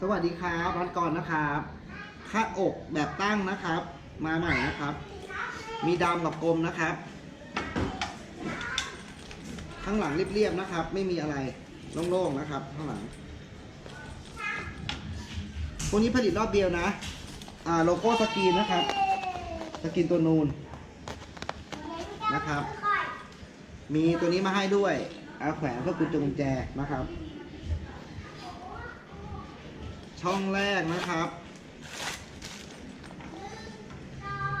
สวัสดีครับรัดก่อนนะครับค่าอกแบบตั้งนะครับ มาใหม่นะครับ มีดำกับกลมนะครับ ข้างหลังเรียบๆนะครับ ไม่มีอะไรโล่งๆนะครับ ข้างหลังพวกนี้ผลิตรอบเดียวนะ อ่าโลโก้สกรีนนะครับ สกรีนตัวนูนนะครับ มีตัวนี้มาให้ด้วยอาแขวนเพื่อกุญแจกุญแจนะครับ ช่องแรกนะครับ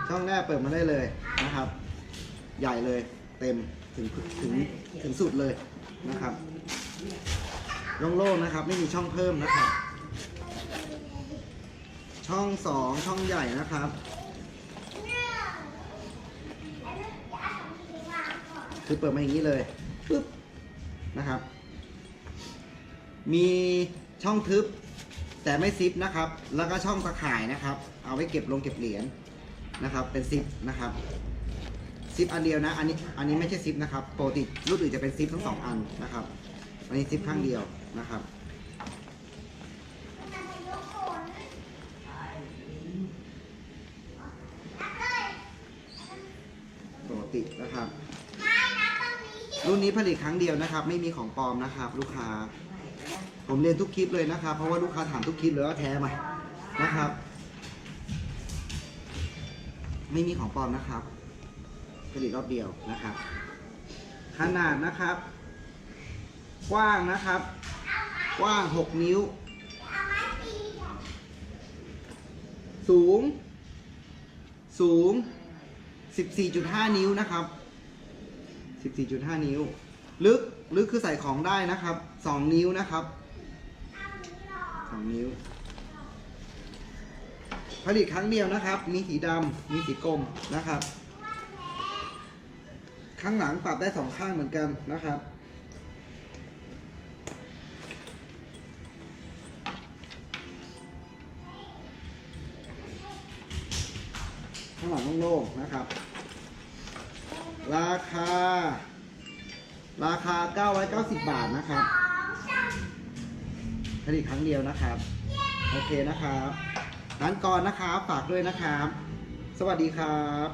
ช่องแรกเปิดมาได้เลยนะครับ ใหญ่เลยเต็มถึงถึงถึงสุดเลยนะครับโล่งๆนะครับ ไม่มีช่องเพิ่มนะครับ ช่องสองช่องใหญ่นะครับ คือเปิดมาอย่างนี้เลยปึ๊บนะครับ มีช่องทึบ แต่ไม่ซิปนะครับ แล้วก็ช่องตะข่ายนะครับ เอาไว้เก็บลงเก็บเหรียญนะครับ เป็นซิปนะครับซิปอันเดียวนะ อันนี้อันนี้ไม่ใช่ซิปนะครับปกติรุ่นอื่นจะเป็นซิปทั้งสองอันนะครับ อันนี้ซิปข้างเดียวนะครับ ปกตินะครับ รุ่นนี้ผลิตครั้งเดียวนะครับ ไม่มีของปลอมนะครับ ลูกค้า ผมเรียนทุกคลิปเลยนะครับ เพราะว่าลูกค้าถามทุกคลิปเลยว่าแท้ไหมนะครับ ไม่มีของปลอมนะครับ ผลิตรอบเดียวนะครับ ขนาดนะครับ กว้างนะครับ กว้าง 6 นิ้ว สูง สูง 14.5 นิ้วนะครับ 14.5 นิ้ว ลึกลึกคือใส่ของได้นะครับ2นิ้วนะครับ2นิ้ว ผลิตครั้งเดียวนะครับ มีสีดำมีสีกรมนะครับ ข้างหลังปรับได้สองข้างเหมือนกันนะครับข้างหลังโล่งๆนะครับ ราคา ราคา 990 บาทนะครับผลิตครั้งเดียวนะครับ โอเคนะครับร้านกรนะครับฝากด้วยนะครับ สวัสดีครับ